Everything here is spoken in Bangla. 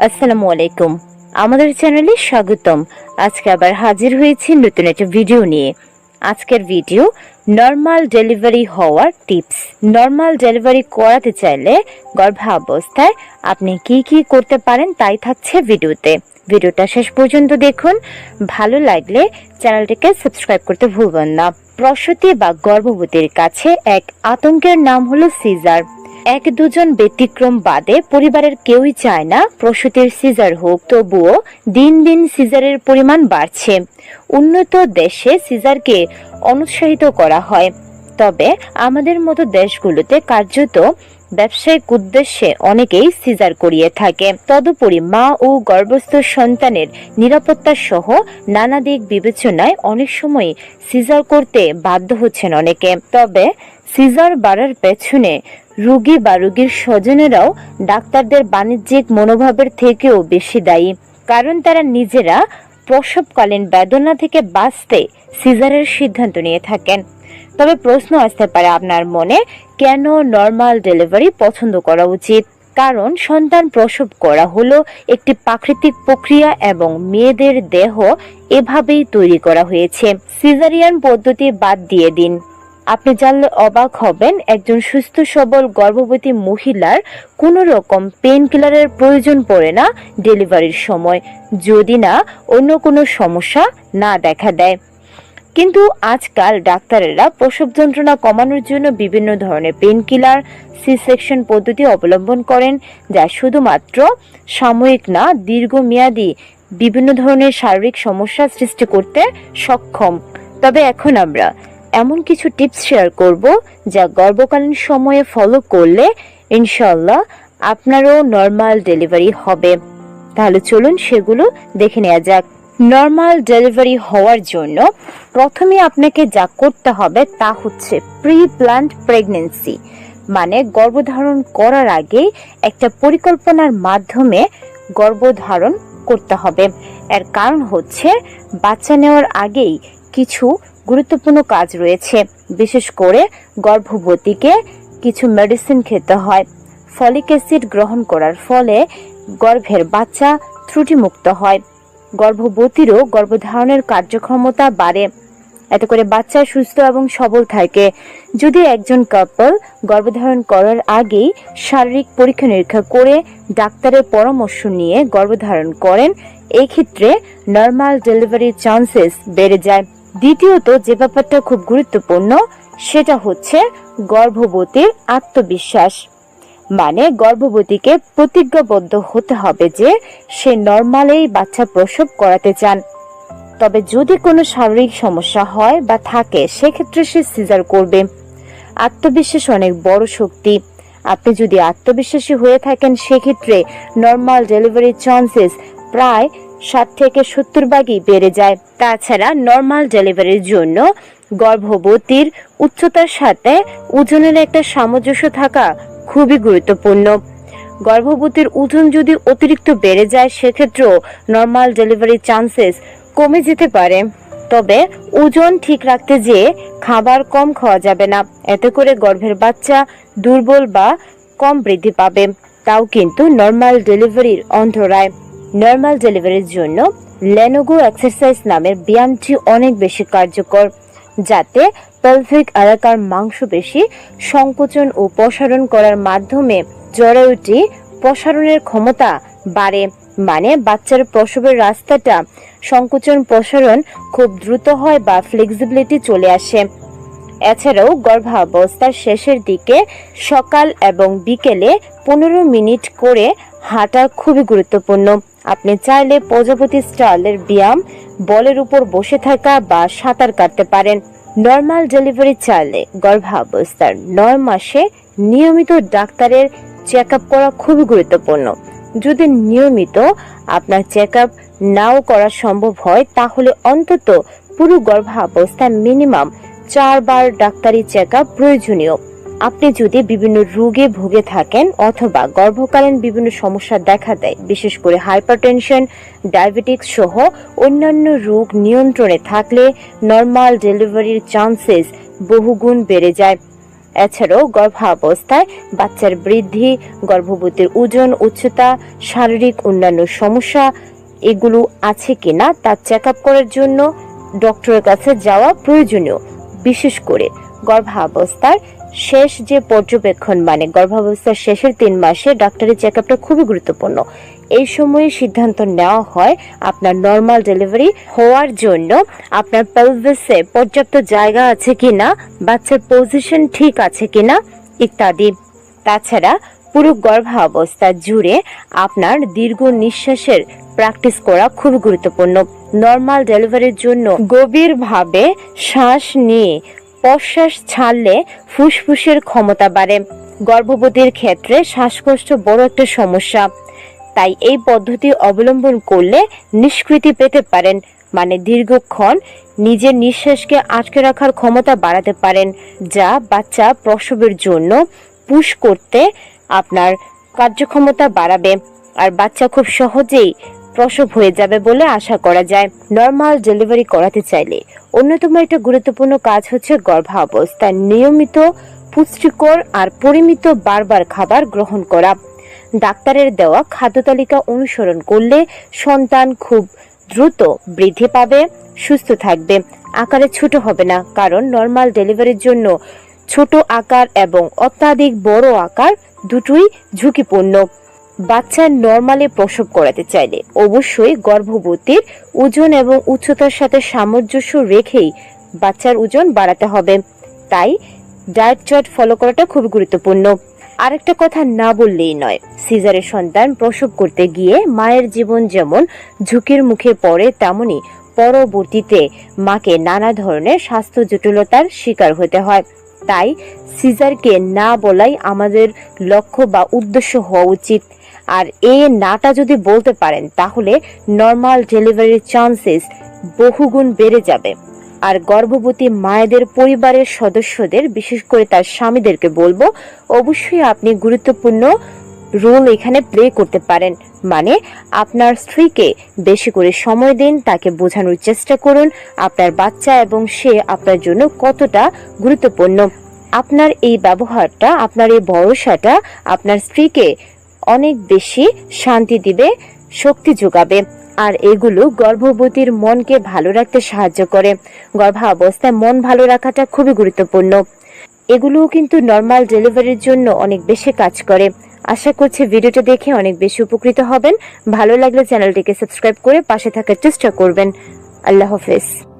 আসসালামু আলাইকুম। আমাদের চ্যানেলে স্বাগতম। আজকে আবার হাজির হয়েছি নতুন একটা ভিডিও নিয়ে। আজকের ভিডিও নর্মাল ডেলিভারি হওয়ার টিপস। নর্মাল ডেলিভারি করাতে চাইলে গর্ভাবস্থায় আপনি কি কি করতে পারেন তাই থাকছে ভিডিওতে। ভিডিওটা শেষ পর্যন্ত দেখুন। ভালো লাগলে চ্যানেলটিকে সাবস্ক্রাইব করতে ভুলবেন না। প্রসূতি বা গর্ভবতীর কাছে এক আতঙ্কের নাম হলো সিজার। এক দুজন ব্যতিক্রম বাদে পরিবারের কেউই চায় না, প্রসূতির সিজার হোক। তবুও দিন দিন সিজারের পরিমাণ বাড়ছে। উন্নত দেশে সিজারকে অনুৎসাহিত করা হয়। তবে আমাদের মতো দেশগুলোতে কার্যত ব্যবসায়িক উদ্দেশ্যে অনেকেই সিজার করিয়ে থাকে। তদুপরি মা ও গর্ভস্থ সন্তানের নিরাপত্তা সহ নানা দিক বিবেচনায় অনেক সময় সিজার করতে বাধ্য হচ্ছেন অনেকে। তবে সিজার বাড়ার পেছনে রুগী বা রুগীর স্বজনেরাও ডাক্তারদের বাণিজ্যিক মনোভাবের থেকেও বেশি দায়ী। কারণ তারা নিজেরা প্রসবকালীন বেদনা থেকে বাঁচতে সিজারের সিদ্ধান্ত নিয়ে থাকেন। তবে প্রশ্ন আসতে পারে আপনার মনে, কেন নর্মাল ডেলিভারি পছন্দ করা উচিত? কারণ সন্তান প্রসব করা হলো একটি প্রাকৃতিক প্রক্রিয়া এবং মেয়েদের দেহ এভাবেই তৈরি করা হয়েছে। সিজারিয়ান পদ্ধতি বাদ দিয়ে দিন। আপনি জানলে অবাক হবেন, একজন সুস্থ, সবল, গর্ভবতী মহিলার কোনো রকম পেন কিলারের প্রয়োজন পড়ে না ডেলিভারির সময়। যদি না, অন্য কোনো সমস্যা না দেখা দেয়। কিন্তু আজকাল ডাক্তারেরা প্রসব যন্ত্রণা কমানোর জন্য বিভিন্ন ধরনের পেন কিলার সি সেকশন পদ্ধতি অবলম্বন করেন, যা শুধুমাত্র সাময়িক না, দীর্ঘমেয়াদী বিভিন্ন ধরনের শারীরিক সমস্যা সৃষ্টি করতে সক্ষম। তবে এখন আমরা এমন কিছু টিপস শেয়ার করব, যা গর্ভকালীন সময়ে ফলো করলে ইনশাল্লাহ আপনারও নর্মাল ডেলিভারি হবে। তাহলে চলুন সেগুলো দেখে নেওয়া যাক। নর্মাল ডেলিভারি হওয়ার জন্য প্রথমে আপনাকে যা করতে হবে তা হচ্ছে প্রি প্ল্যান্ড প্রেগনেন্সি মানে গর্ভধারণ করার আগে একটা পরিকল্পনার মাধ্যমে গর্ভধারণ করতে হবে। এর কারণ হচ্ছে বাচ্চা নেওয়ার আগেই কিছু গুরুত্বপূর্ণ কাজ রয়েছে। বিশেষ করে গর্ভবতীকে কিছু মেডিসিন খেতে হয়। ফলিক অ্যাসিড গ্রহণ করার ফলে গর্ভের বাচ্চা ত্রুটিমুক্ত হয়। গর্ভবতীরও গর্ভধারণের কার্যক্ষমতা বাড়ে। এতে করে বাচ্চা সুস্থ এবং সবল থাকে। যদি একজন কাপল গর্ভধারণ করার আগেই শারীরিক পরীক্ষা নিরীক্ষা করে ডাক্তারের পরামর্শ নিয়ে গর্ভধারণ করেন এই ক্ষেত্রে নর্মাল ডেলিভারির চান্সেস বেড়ে যায়। দ্বিতীয়ত, যে ব্যাপারটা খুব গুরুত্বপূর্ণ, সেটা হচ্ছে গর্ভবতীর আত্মবিশ্বাস। মানে গর্ভবতীকে প্রতিজ্ঞাবদ্ধ হতে হবে যে সে নর্মালেই বাচ্চা প্রসব করাতে চান। তবে যদি কোনো শারীরিক সমস্যা হয় বা থাকে, সেক্ষেত্রে সে সিজার করবে। আত্মবিশ্বাস অনেক বড় শক্তি। আপনি যদি আত্মবিশ্বাসী হয়ে থাকেন, সেক্ষেত্রে নর্মাল ডেলিভারির চান্সেস প্রায় ষাট থেকে সত্তর ভাগই বেড়ে যায়। তাছাড়া নর্মাল ডেলিভারির জন্য গর্ভবতীর উচ্চতার সাথে ওজনের একটা সামঞ্জস্য থাকা খুবই গুরুত্বপূর্ণ। গর্ভবতীর ওজন যদি অতিরিক্ত বেড়ে যায়, সেক্ষেত্রেও নর্মাল ডেলিভারির চান্সেস কমে যেতে পারে। তবে ওজন ঠিক রাখতে যেয়ে খাবার কম খাওয়া যাবে না। এতে করে গর্ভের বাচ্চা দুর্বল বা কম বৃদ্ধি পাবে। তাও কিন্তু নর্মাল ডেলিভারির অন্তরায়। নর্মাল ডেলিভারির জন্য লেনোগো এক্সারসাইজ নামের ব্যায়ামটি অনেক বেশি কার্যকর, যাতে পেলভিক এলাকার মাংসপেশি সংকোচন ও প্রসারণ করার মাধ্যমে জরায়ুটি প্রসারণের ক্ষমতা বাড়ে। মানে বাচ্চার প্রসবের রাস্তাটা সংকোচন প্রসারণ খুব দ্রুত হয় বা ফ্লেক্সিবিলিটি চলে আসে। এছাড়াও গর্ভাবস্থার শেষের দিকে সকাল এবং বিকেলে পনেরো মিনিট করে হাঁটা খুবই গুরুত্বপূর্ণ। আপনি চাইলে প্রজাপতি স্টাইলের ব্যায়াম, বলের উপর বসে থাকা বা সাঁতার কাটতে পারেন। নর্মাল ডেলিভারি চাইলে গর্ভাবস্থার নয় মাসে নিয়মিত ডাক্তারের চেক আপ করা খুবই গুরুত্বপূর্ণ। যদি নিয়মিত আপনার চেক আপ নাও করা সম্ভব হয়, তাহলে অন্তত পুরো গর্ভাবস্থায় মিনিমাম চারবার ডাক্তারি চেক আপ প্রয়োজনীয়। আপনি যদি বিভিন্ন রোগে ভুগে থাকেন অথবা গর্ভকালীন বিভিন্ন সমস্যা দেখা দেয়, বিশেষ করে হাইপারটেনশন ডায়াবেটিক্স সহ অন্যান্য রোগ নিয়ন্ত্রণে থাকলে নর্মাল ডেলিভারির চান্সেস বহুগুণ বেড়ে যায়। এছাড়াও গর্ভাবস্থায় বাচ্চার বৃদ্ধি, গর্ভবতীর ওজন উচ্চতা, শারীরিক অন্যান্য সমস্যা, এগুলো আছে কিনা তা চেক আপ করার জন্য ডক্টরের কাছে যাওয়া প্রয়োজনীয়। বিশেষ করে গর্ভাবস্থার শেষ যে পর্যবেক্ষণ মানে গর্ভাবস্থার শেষের তিন মাসে ডাক্তারি চেক আপটা খুবই গুরুত্বপূর্ণ। এই সময়ে সিদ্ধান্ত নেওয়া হয় আপনার নর্মাল ডেলিভারি হওয়ার জন্য আপনার পেলভিসে পর্যাপ্ত জায়গা আছে কিনা, বাচ্চার পজিশন ঠিক আছে কিনা ইত্যাদি। তাছাড়া পুরো গর্ভাবস্থা জুড়ে আপনার দীর্ঘ নিঃশ্বাসের প্র্যাকটিস করা খুবই গুরুত্বপূর্ণ। নর্মাল ডেলিভারির জন্য গভীরভাবে শ্বাস নিয়ে প্রশ্বাস ছাড়লে ফুসফুসের ক্ষমতা বাড়ে। গর্ভবতীর ক্ষেত্রে শ্বাসকষ্ট বড় একটা সমস্যা। তাই এই পদ্ধতি অবলম্বন করলে নিষ্কৃতি পেতে পারেন মানে দীর্ঘক্ষণ নিজের নিঃশ্বাসকে আটকে রাখার ক্ষমতা বাড়াতে পারেন, যা বাচ্চা প্রসবের জন্য পুশ করতে আপনার কার্যক্ষমতা বাড়াবে। আর বাচ্চা খুব সহজেই প্রসব হয়ে যাবে বলে আশা করা যায়। নর্মাল ডেলিভারি করাতে চাইলে। অন্যতম একটা গুরুত্বপূর্ণ কাজ হচ্ছে গর্ভাবস্থায় নিয়মিত পুষ্টিকর আর পরিমিত বারবার খাবার গ্রহণ করা। ডাক্তারের দেওয়া খাদ্য তালিকা অনুসরণ করলে সন্তান খুব দ্রুত বৃদ্ধি পাবে, সুস্থ থাকবে। আকারে ছোট হবে না, কারণ নর্মাল ডেলিভারির জন্য ছোট আকার এবং অত্যাধিক বড় আকার দুটোই ঝুঁকিপূর্ণ। বাচ্চা নর্মালি প্রসব করাতে চাইলে অবশ্যই গর্ভবতীর ওজন এবং উচ্চতার সাথে সামঞ্জস্য রেখেই বাচ্চার ওজন বাড়াতে হবে। তাই ডায়েট চার্ট ফলো করাটা খুব গুরুত্বপূর্ণ। আরেকটা কথা না বললেই নয় সিজারের সন্তান প্রসব করতে গিয়ে মায়ের জীবন যেমন ঝুঁকির মুখে পড়ে, তেমনি পরবর্তীতে মাকে নানা ধরনের স্বাস্থ্য জটিলতার শিকার হতে হয়। তাই সিজারকে না বলাই আমাদের লক্ষ্য বা উদ্দেশ্য হওয়া উচিত। আর এ নাটা যদি বলতে পারেন, তাহলে নর্মাল ডেলিভারির চান্সেস বহুগুণ বেড়ে যাবে। আর গর্ভবতী মায়েদের পরিবারের সদস্যদের, বিশেষ করে তার স্বামীদেরকে বলব, অবশ্যই আপনি গুরুত্বপূর্ণ রোল এখানে প্লে করতে পারেন। মানে আপনার স্ত্রীকে বেশি করে সময় দিন, তাকে বোঝানোর চেষ্টা করুন, আপনার বাচ্চা এবং সে আপনার জন্য কতটা গুরুত্বপূর্ণ। আপনার এই ব্যবহারটা, আপনার এই ভরসাটা, আপনার স্ত্রীকে অনেক বেশি শান্তি দিবে, শক্তি যোগাবে। আর এগুলো গর্ভবতীর মনকে ভালো রাখতে সাহায্য করে। গর্ভাবস্থায় মন ভালো রাখাটা খুবই গুরুত্বপূর্ণ। এগুলোও কিন্তু নর্মাল ডেলিভারির জন্য অনেক বেশি কাজ করে। আশা করছি ভিডিওটা দেখে অনেক বেশি উপকৃত হবেন। ভালো লাগলে চ্যানেলটিকে সাবস্ক্রাইব করে পাশে থাকার চেষ্টা করবেন। আল্লাহ হাফেজ।